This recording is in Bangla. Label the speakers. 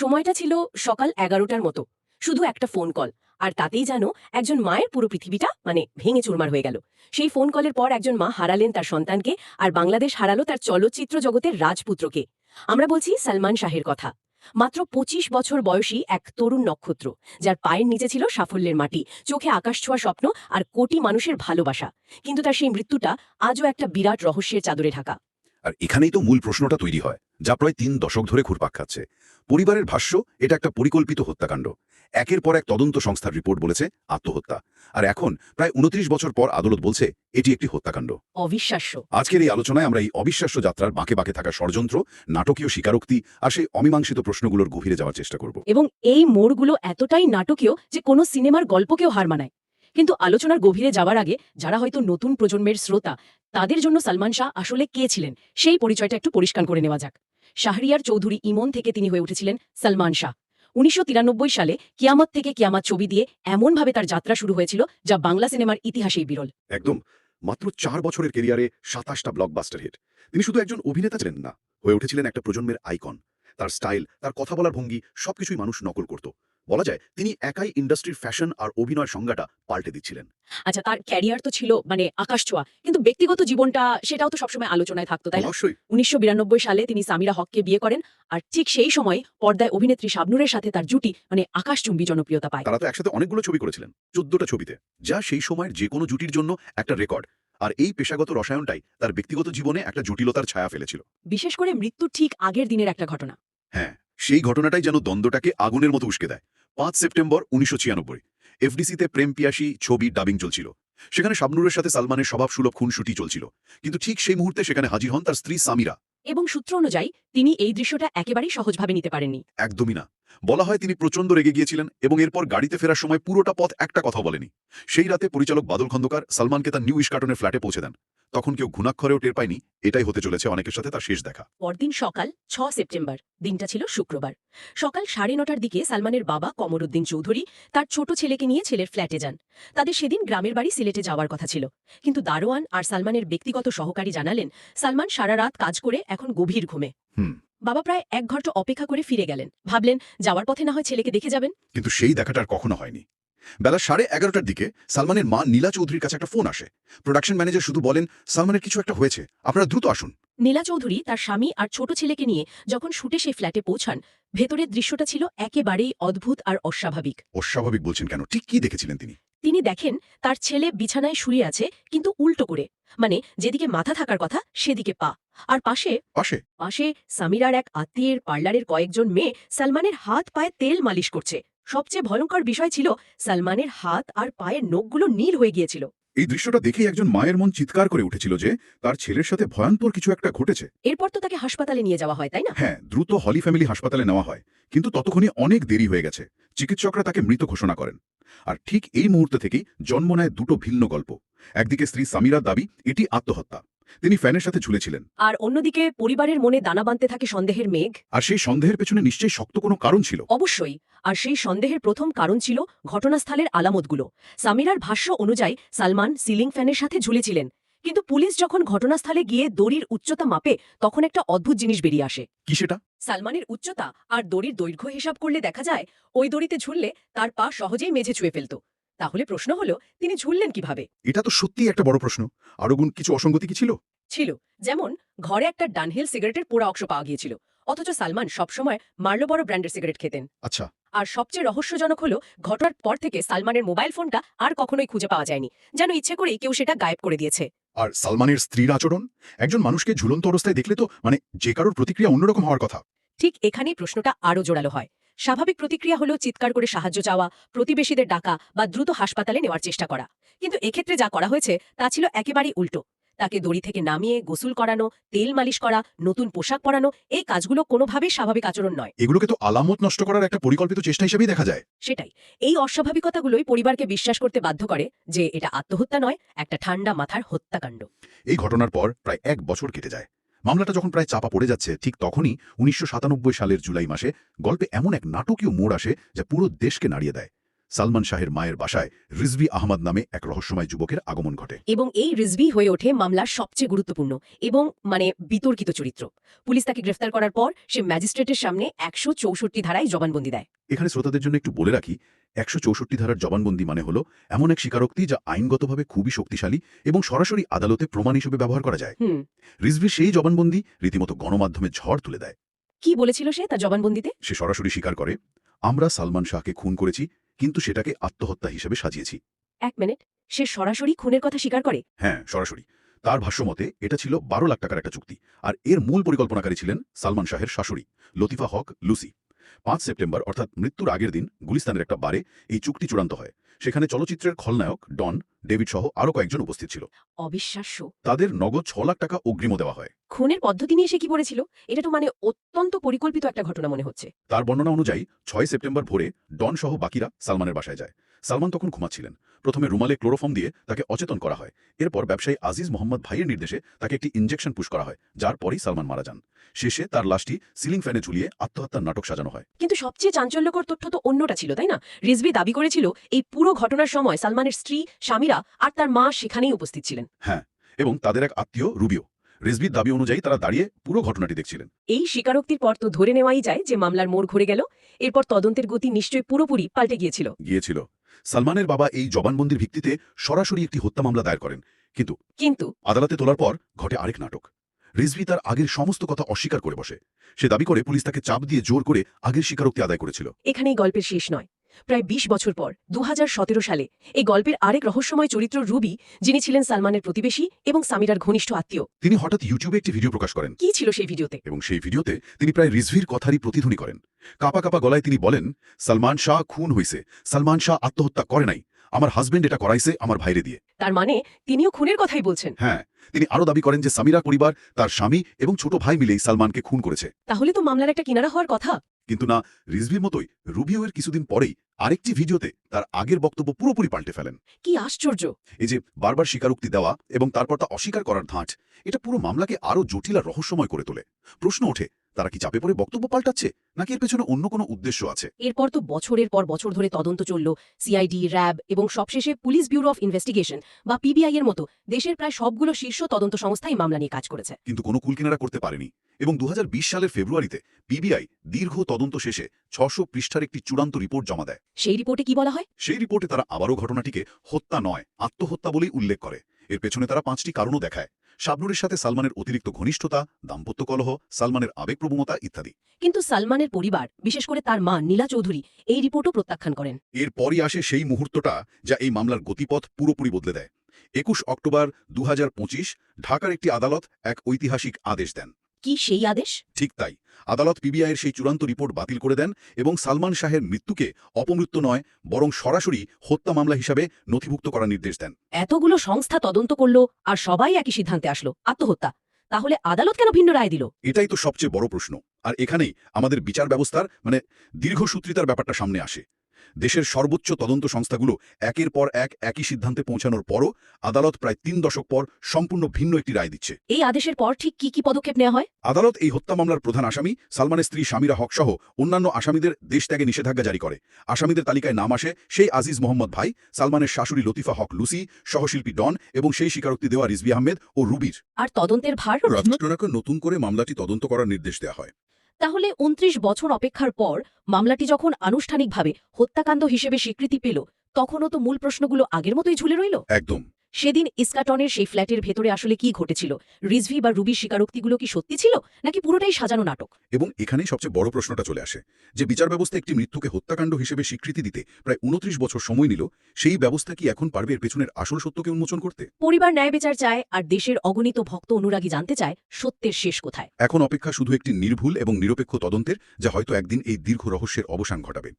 Speaker 1: সময়টা ছিল সকাল এগারোটার মতো। শুধু একটা ফোন কল আর তাতেই যেন একজন মায়ের পুরো পৃথিবীটা মানে ভেঙে চুরমার হয়ে গেল। সেই ফোন কলের পর একজন মা হারালেন তার সন্তানকে, আর বাংলাদেশ হারালো তার চলচ্চিত্র জগতের রাজপুত্রকে। আমরা বলছি সালমান শাহের কথা। মাত্র পঁচিশ বছর বয়সী এক তরুণ নক্ষত্র, যার পায়ের নিচে ছিল সাফল্যের মাটি, চোখে আকাশ ছোঁয়া স্বপ্ন আর কোটি মানুষের ভালোবাসা। কিন্তু তার সেই মৃত্যুটা আজও একটা বিরাট রহস্যের চাদরে ঢাকা।
Speaker 2: আর এখানেই তো মূল প্রশ্নটা তৈরি হয়, যা প্রায় তিন দশক ধরে ঘুরপাক খাচ্ছে। পরিবারের ভাষ্য এটা একটা পরিকল্পিত হত্যাকাণ্ড। একের পর এক তদন্ত সংস্থার রিপোর্ট বলেছে আত্মহত্যা। আর এখন প্রায় উনত্রিশ বছর পর আদালত বলছে এটি একটি হত্যাকাণ্ড।
Speaker 1: অবিশ্বাস্য।
Speaker 2: আজকের এই আলোচনায় আমরা এই অবিশ্বাস্য যাত্রার বাঁকে বাঁকে থাকা ষড়যন্ত্র নাটকীয় স্বীকারোক্তি আর সেই অমীমাংসিত প্রশ্নগুলোর গভীরে যাওয়ার চেষ্টা করব।
Speaker 1: এবং এই মোড়গুলো এতটাই নাটকীয় যে কোনো সিনেমার গল্পকেও হার মানায়। কিন্তু আলোচনার গভীরে যাওয়ার আগে যারা হয়তো নতুন প্রজন্মের শ্রোতা তাদের জন্য সালমান শাহ আসলে কে ছিলেন? সেই পরিচয়টা একটু পরিষ্কার করে নেওয়া যাক। শাহরিয়ার চৌধুরী ইমন থেকে তিনি হয়ে উঠেছিলেন সালমান শাহ। উনিশশো সালে কিয়ামত থেকে কিয়ামত ছবি দিয়ে এমনভাবে তার যাত্রা শুরু হয়েছিল যা বাংলা সিনেমার ইতিহাসেই বিরল।
Speaker 2: একদম। মাত্র চার বছরের কেরিয়ারে সাতাশটা ব্লকবাস্টার হিট তিনি শুধু একজন অভিনেতা ছিলেন না, হয়ে উঠেছিলেন একটা প্রজন্মের আইকন তার স্টাইল তার কথা বলার ভঙ্গি সবকিছুই মানুষ নকল করত। বলা যায় তিনি একাই ইন্ডাস্ট্রির ফ্যাশন আর অভিনয় সংজ্ঞাটা পাল্টে দিচ্ছিলেন।
Speaker 1: আচ্ছা তার ক্যারিয়ার তো ছিল মানে আকাশ ছোঁয়া কিন্তু ব্যক্তিগত জীবনটা সেটাও তো সবসময় আলোচনায় থাকতো তাই
Speaker 2: অবশ্যই।
Speaker 1: উনিশশো বিরানব্বই সালে তিনি সামিরা হককে বিয়ে করেন আর ঠিক সেই সময় পর্দায় অভিনেত্রী শাবনুরের সাথে তার জুটি মানে আকাশচুম্বী জনপ্রিয়তা পায়।
Speaker 2: তারা তো একসাথে অনেকগুলো ছবি করেছিলেন চোদ্দটা ছবিতে যা সেই সময়ের যে কোনো জুটির জন্য একটা রেকর্ড আর এই পেশাগত রসায়নটাই তার ব্যক্তিগত জীবনে একটা জটিলতার ছায়া ফেলেছিল।
Speaker 1: বিশেষ করে মৃত্যুর ঠিক আগের দিনের একটা ঘটনা।
Speaker 2: হ্যাঁ সেই ঘটনাটাই যেন দ্বন্দ্বটাকে আগুনের মতো উস্কে দেয়। পাঁচ সেপ্টেম্বর উনিশশো ছিয়ানব্বই এফডিসিতে প্রেম পিয়াসী ছবি ডাবিং চলছিল। সেখানে শাবনুরের সাথে সালমানের স্বভাবসুলভ খুনসুটি চলছিল। কিন্তু ঠিক সেই মুহূর্তে সেখানে হাজির হন তার স্ত্রী সামিরা।
Speaker 1: এবং সূত্র অনুযায়ী তিনি এই দৃশ্যটা একেবারেই সহজভাবে নিতে পারেননি।
Speaker 2: একদমই না। বলা হয় তিনি প্রচণ্ড রেগে গিয়েছিলেন এবং এরপর গাড়িতে ফেরার সময় পুরোটা পথ একটা কথা বলেনি। সেই রাতে পরিচালক বাদল খন্দকার সালমানকে তার নিউ ইস্কাটনের ফ্ল্যাটে পৌঁছে দেন। তখন কেউ ঘুণাক্ষরেও টের পায়নি এটাই হতে চলেছে অনেকের সাথে তার শেষ দেখা।
Speaker 1: পরদিন সকাল ছ সেপ্টেম্বর দিনটা ছিল শুক্রবার। সকাল সাড়ে নটার দিকে সালমানের বাবা কমরুদ্দিন চৌধুরী তার ছোট ছেলেকে নিয়ে ছেলের ফ্ল্যাটে যান। তাদের সেদিন গ্রামের বাড়ি সিলেটে যাওয়ার কথা ছিল। কিন্তু দারোয়ান আর সালমানের ব্যক্তিগত সহকারী জানালেন সালমান সারা রাত কাজ করে এখন গভীর ঘুমে।
Speaker 2: হুম।
Speaker 1: বাবা প্রায় এক ঘণ্টা অপেক্ষা করে ফিরে গেলেন। ভাবলেন যাওয়ার পথে না হয় ছেলেকে দেখে যাবেন।
Speaker 2: কিন্তু সেই দেখাটা আর কখনো হয়নি। বেলা সাড়ে এগারোটার দিকে সালমানের মা নীলা চৌধুরীর কাছে একটা ফোন আসে। প্রোডাকশন ম্যানেজার শুধু বলেন সালমানের কিছু একটা হয়েছে আপনারা দ্রুত আসুন।
Speaker 1: নীলা চৌধুরী তার স্বামী আর ছোট ছেলেকে নিয়ে যখন শুটে সেই ফ্ল্যাটে পৌঁছান ভেতরের দৃশ্যটা ছিল একেবারেই অদ্ভুত আর অস্বাভাবিক।
Speaker 2: অস্বাভাবিক বলছেন কেন? ঠিক কি দেখেছিলেন তিনি?
Speaker 1: তিনি দেখেন তার ছেলে বিছানায় শুয়ে আছে কিন্তু উল্টো করে মানে যেদিকে মাথা থাকার কথা সেদিকে পা। আর পাশে
Speaker 2: পাশে?
Speaker 1: পাশে সামিরার এক আত্মীয়ের পার্লারের কয়েকজন মেয়ে সালমানের হাত পায়ে তেল মালিশ করছে। সবচেয়ে ভয়ঙ্কর বিষয় ছিল সালমানের হাত আর পায়ের নখগুলো নীল হয়ে গিয়েছিল।
Speaker 2: এই দৃশ্যটা দেখেই একজন মায়ের মন চিৎকার করে উঠেছিল যে তার ছেলের সাথে ভয়ঙ্কর কিছু একটা ঘটেছে।
Speaker 1: এরপর তো তাকে হাসপাতালে নিয়ে যাওয়া হয় তাই না?
Speaker 2: হ্যাঁ দ্রুত হলি ফ্যামিলি হাসপাতালে নেওয়া হয় কিন্তু ততক্ষণে অনেক দেরি হয়ে গেছে। চিকিৎসকরা তাকে মৃত ঘোষণা করেন। আর ঠিক এই মুহূর্ত থেকেই জন্ম নেয় দুটো ভিন্ন গল্প। একদিকে স্ত্রী সামিরার দাবি এটি আত্মহত্যা। তিনি ফ্যানের সাথে ঝুলেছিলেন।
Speaker 1: আর অন্যদিকে পরিবারের মনে দানা বাঁধতে থাকে সন্দেহের মেঘ।
Speaker 2: আর সেই সন্দেহের পেছনে নিশ্চয়ই শক্ত কোনো কারণ ছিল।
Speaker 1: অবশ্যই আর সেই সন্দেহের প্রথম কারণ ছিল ঘটনাস্থলের আলামতগুলো। সামিরার ভাষ্য অনুযায়ী সালমান সিলিং ফ্যানের সাথে ঝুলেছিলেন। কিন্তু পুলিশ যখন ঘটনাস্থলে গিয়ে দড়ির উচ্চতা মাপে তখন একটা অদ্ভুত জিনিস বেরিয়ে আসে।
Speaker 2: কি সেটা?
Speaker 1: সালমানের উচ্চতা আর দড়ির দৈর্ঘ্য হিসাব করলে দেখা যায় ওই দড়িতে ঝুললে তার পা সহজেই মেঝে ছুঁয়ে ফেলত। তাহলে প্রশ্ন হলো তিনি ঝুললেন কীভাবে?
Speaker 2: এটা তো সত্যিই একটা বড় প্রশ্ন। আরও গুণ কিছু অসঙ্গতি কি ছিল?
Speaker 1: ছিল। যেমন ঘরে একটা ডানহিল সিগারেটের পোড়া অংশ পাওয়া গিয়েছিল। অথচ সালমান সবসময় মার্লো বড় ব্র্যান্ডের সিগারেট খেতেন।
Speaker 2: আচ্ছা।
Speaker 1: আর সবচেয়ে রহস্যজনক হলো ঘটনার পর থেকে সালমানের মোবাইল ফোনটা আর কখনোই খুঁজে পাওয়া যায়নি। যেন ইচ্ছে করেই কেউ সেটা গায়েব করে দিয়েছে।
Speaker 2: আর সালমানের স্ত্রীর আচরণ? একজন মানুষকে ঝুলন্ত অবস্থায় দেখলে তো মানে যে কারোর প্রতিক্রিয়া অন্যরকম হওয়ার কথা।
Speaker 1: ঠিক এখানেই প্রশ্নটা আরও জোরালো হয়। স্বাভাবিক প্রতিক্রিয়া হলো চিৎকার করে সাহায্য চাওয়া প্রতিবেশীদের ডাকা বা দ্রুত হাসপাতালে নেওয়ার চেষ্টা করা। কিন্তু এক্ষেত্রে যা করা হয়েছে তা ছিল একেবারেই উল্টো। তাকে দড়ি থেকে নামিয়ে গোসল করানো তেল মালিশ করা নতুন পোশাক পরানো এই কাজগুলো কোনোভাবেই স্বাভাবিক আচরণ নয়।
Speaker 2: এগুলোকে তো আলামত নষ্ট করার একটা পরিকল্পিত চেষ্টা হিসেবেই দেখা যায়।
Speaker 1: সেটাই। এই অস্বাভাবিকতাগুলোই পরিবারকে বিশ্বাস করতে বাধ্য করে যে এটা আত্মহত্যা নয় একটা ঠান্ডা মাথার হত্যাকাণ্ড।
Speaker 2: এই ঘটনার পর প্রায় এক বছর কেটে যায়। মামলাটা যখন প্রায় চাপা পড়ে যাচ্ছে ঠিক তখনই উনিশশো সাতানব্বই সালের জুলাই মাসে গল্পে এমন এক নাটকীয় মোড় আসে যা পুরো দেশকে নাড়িয়ে দেয়। সালমান শাহের মায়ের বাসায় রিজভি আহমদ নামে এক রহস্যময় যুবকের আগমন ঘটে।
Speaker 1: এবং এই রিজভি হয়ে ওঠে মামলার সবচেয়ে গুরুত্বপূর্ণ এবং মানে বিতর্কিত চরিত্র। পুলিশ তাকে গ্রেফতার করার পর সে ম্যাজিস্ট্রেটের সামনে একশো চৌষট্টি ধারায় জবানবন্দি দেয়।
Speaker 2: এখানে শ্রোতাদের জন্য একটু বলে রাখি একশো চৌষট্টি ধারার জবানবন্দি মানে হলো এমন এক স্বীকারোক্তি যা আইনগতভাবে খুবই শক্তিশালী এবং সরাসরি আদালতে প্রমাণ হিসেবে ব্যবহার করা যায়।
Speaker 1: হুম।
Speaker 2: রিজভি সেই জবানবন্দি রীতিমতো গণমাধ্যমে ঝড় তুলে দেয়।
Speaker 1: কি বলেছিল সে তার জবানবন্দিতে?
Speaker 2: সে সরাসরি স্বীকার করে আমরা সালমান শাহকে খুন করেছি কিন্তু সেটাকে আত্মহত্যা হিসেবে সাজিয়েছি।
Speaker 1: এক মিনিট সে সরাসরি খুনের কথা স্বীকার করে?
Speaker 2: হ্যাঁ সরাসরি। তার ভাষ্যমতে এটা ছিল বারো লাখ টাকার একটা চুক্তি আর এর মূল পরিকল্পনাকারী ছিলেন সালমান শাহের শাশুড়ি লতিফা হক লুসি। পাঁচ সেপ্টেম্বর অর্থাৎ মৃত্যুর আগের দিন গুলিস্তানের একটা বারে এই চুক্তি চূড়ান্ত হয়। সেখানে চলচ্চিত্রের খলনায়ক ডন ডেভিড সহ আরও কয়েকজন উপস্থিত ছিল।
Speaker 1: অবিশ্বাস্য।
Speaker 2: তাদের নগদ ছ লাখ টাকা অগ্রিম দেওয়া হয়।
Speaker 1: খুনের পদ্ধতি নিয়ে সে কি বলেছিল এটা তো মানে অত্যন্ত পরিকল্পিত একটা ঘটনা মনে হচ্ছে।
Speaker 2: তার বর্ণনা অনুযায়ী ছয় সেপ্টেম্বর ভোরে ডন সহ বাকিরা সালমানের বাসায় যায়। সালমান তখন ঘুমাচ্ছিলেন। প্রথমে রুমালে ক্লোরোফর্ম দিয়ে তাকে অচেতন করা হয়। এরপর ব্যবসায়ী আজিজ মোহাম্মদ ভাইয়ের নির্দেশে তাকে একটি ইঞ্জেকশন পুশ করা হয় যার পরই সালমান মারা যান। শেষে তার লাশটি সিলিং ফ্যানে ঝুলিয়ে আত্মহত্যার নাটক সাজানো হয়।
Speaker 1: কিন্তু সবচেয়ে চাঞ্চল্যকর তথ্য তো অন্যটা ছিল তাই না? রিজভি দাবি করেছিল এই পুরো ঘটনার সময় সালমানের স্ত্রী স্বামীরা আর তার মা সেখানেই উপস্থিত ছিলেন।
Speaker 2: হ্যাঁ এবং তাদের এক আত্মীয় রুবিও। রেজবির দাবি অনুযায়ী তারা দাঁড়িয়ে পুরো ঘটনাটি দেখছিলেন।
Speaker 1: এই স্বীকারোক্তির পর তো ধরে নেওয়াই যায় যে মামলার মোড় ঘুরে গেল। এরপর তদন্তের গতি নিশ্চয়ই পুরোপুরি পাল্টে গিয়েছিল।
Speaker 2: গিয়েছিল। সালমানের বাবা এই জবানবন্দির ভিত্তিতে সরাসরি একটি হত্যা মামলা দায়ের করেন। কিন্তু
Speaker 1: কিন্তু
Speaker 2: আদালতে তোলার পর ঘটে আরেক নাটক। রিজভি তার আগের সমস্ত কথা অস্বীকার করে বসে। সে দাবি করে পুলিশ তাকে চাপ দিয়ে জোর করে আগের স্বীকারোক্তি আদায় করেছিল।
Speaker 1: এখানেই গল্পের শেষ নয়। প্রায় ২০ বছর পর দু হাজার সতেরো সালে এই গল্পের আরেক রহস্যময় চরিত্র রুবি যিনি ছিলেন সালমানের প্রতিবেশী এবং সামিরার ঘনিষ্ঠ আত্মীয়।
Speaker 2: তিনি হঠাৎ ইউটিউবে একটি ভিডিও প্রকাশ করেন।
Speaker 1: কি ছিল সেই ভিডিওতে?
Speaker 2: এবং সেই ভিডিওতে তিনি প্রায় রিজভির কথারই প্রতিধ্বনি করেন। কাপা কাপা গলায় তিনি বলেন সালমান শাহ খুন হয়েছে সালমান শাহ আত্মহত্যা করে নাই। আমার হাজবেন্ড এটা করাইছে আমার ভাইরে দিয়ে।
Speaker 1: তার মানে তিনিও খুনের কথাই বলছেন?
Speaker 2: হ্যাঁ তিনি আরও দাবি করেন যে সামিরা পরিবার তার স্বামী এবং ছোট ভাই মিলেই সালমানকে খুন করেছে।
Speaker 1: তাহলে তো মামলার একটা কিনারা হওয়ার কথা।
Speaker 2: কিন্তু না রিজভির মতোই রুবিও এর কিছুদিন পরেই আরেকটি ভিডিওতে তার আগের বক্তব্য পুরোপুরি পাল্টে ফেলেন।
Speaker 1: কি আশ্চর্য!
Speaker 2: এই যে বারবার স্বীকারোক্তি দেওয়া এবং তারপর তা অস্বীকার করার ধাঁচ এটা পুরো মামলাকে আরও জটিল আর রহস্যময় করে তোলে। প্রশ্ন ওঠে তারা কি চাপে পড়ে বক্তব্য পাল্টাচ্ছে? নাকি এর পেছনে অন্য কোনো উদ্দেশ্য আছে?
Speaker 1: এরপর তো বছরের পর বছর ধরে তদন্ত চলল। সিআইডি র্যাব এবং সবশেষে পুলিশ ব্যুরো অফ ইনভেস্টিগেশন বা পিবিআই এর মতো দেশের প্রায় সবগুলো শীর্ষ তদন্ত সংস্থাই মামলা নিয়ে কাজ করেছে।
Speaker 2: কিন্তু কোনো কুলকিনারা করতে পারেনি এবং দু হাজার বিশ সালের ফেব্রুয়ারিতে পিবিআই দীর্ঘ তদন্ত শেষে ছশো পৃষ্ঠার একটি চূড়ান্ত রিপোর্ট জমা দেয়।
Speaker 1: সেই রিপোর্টে কি বলা হয়?
Speaker 2: সেই রিপোর্টে তারা আবারও ঘটনাটিকে হত্যা নয় আত্মহত্যা বলেই উল্লেখ করে। এর পেছনে তারা পাঁচটি কারণও দেখায়। শাবনুরের সাথে সালমানের অতিরিক্ত ঘনিষ্ঠতা দাম্পত্য কলহ সালমানের আবেগপ্রবণতা ইত্যাদি।
Speaker 1: কিন্তু সালমানের পরিবার বিশেষ করে তার মা নীলা চৌধুরী এই রিপোর্টও প্রত্যাখ্যান করেন।
Speaker 2: এরপরই আসে সেই মুহূর্তটা যা এই মামলার গতিপথ পুরোপুরি বদলে দেয়। একুশ অক্টোবর দু হাজার পঁচিশ ঢাকার একটি আদালত এক ঐতিহাসিক আদেশ দেন।
Speaker 1: কি সেই আদেশ?
Speaker 2: ঠিক তাই। আদালত পিবিআইয়ের সেই চূড়ান্ত রিপোর্ট বাতিল করে দেন এবং সালমান শাহের মৃত্যুকে অপমৃত্যু নয় বরং সরাসরি হত্যা মামলা হিসাবে নথিভুক্ত করার নির্দেশ দেন।
Speaker 1: এতগুলো সংস্থা তদন্ত করল আর সবাই একই সিদ্ধান্তে আসলো আত্মহত্যা। তাহলে আদালত কেন ভিন্ন রায় দিল?
Speaker 2: এটাই তো সবচেয়ে বড় প্রশ্ন। আর এখানেই আমাদের বিচার ব্যবস্থার মানে দীর্ঘসূত্রিতার ব্যাপারটা সামনে আসে। দেশের সর্বোচ্চ তদন্ত সংস্থাগুলো একের পর এক একই সিদ্ধান্তে পৌঁছানোর পরও আদালত প্রায় তিন দশক পর সম্পূর্ণ ভিন্ন একটি রায় দিচ্ছে।
Speaker 1: এই আদেশের পর ঠিক কি কি পদক্ষেপ নেওয়া হয়?
Speaker 2: আদালত এই হত্যা মামলার প্রধান আসামি সালমানের স্ত্রী স্বামীরা হক সহ অন্যান্য আসামিদের দেশ ত্যাগে নিষেধাজ্ঞা জারি করে। আসামিদের তালিকায় নাম আসে সেই আজিজ মোহাম্মদ ভাই সালমানের শাশুড়ি লতিফা হক লুসি সহশিল্পী ডন এবং সেই স্বীকারোক্তি দেওয়া রিজবি আহমেদ ও রুবির।
Speaker 1: আর তদন্তের ভার
Speaker 2: নতুন করে মামলাটি তদন্ত করার নির্দেশ দেওয়া হয়।
Speaker 1: তাহলে উনত্রিশ বছর অপেক্ষার পর মামলাটি যখন আনুষ্ঠানিকভাবে হত্যাকাণ্ড হিসেবে স্বীকৃতি পেল, তখনও তো মূল প্রশ্নগুলো আগের মতোই ঝুলে রইল?
Speaker 2: একদম।
Speaker 1: সেদিন ইস্কাটনের সেই ফ্ল্যাটের ভেতরে আসলে কি ঘটেছিল? রিজভি বা রুবির স্বীকারোক্তিগুলো কি সত্যি ছিল নাকি পুরোটাই সাজানো নাটক?
Speaker 2: এবং এখানেই সবচেয়ে বড় প্রশ্নটা চলে আসে যে বিচার ব্যবস্থা একটি মৃত্যুকে হত্যাকাণ্ড হিসেবে স্বীকৃতি দিতে প্রায় উনত্রিশ বছর সময় নিল সেই ব্যবস্থা কি এখন পারবে এর পেছনের আসল সত্যকে উন্মোচন করতে?
Speaker 1: পরিবার ন্যায় বিচার চায় আর দেশের অগণিত ভক্ত অনুরাগী জানতে চায় সত্যের শেষ কোথায়।
Speaker 2: এখন অপেক্ষা শুধু একটি নির্ভুল এবং নিরপেক্ষ তদন্তের যা হয়তো একদিন এই দীর্ঘ রহস্যের অবসান ঘটাবে।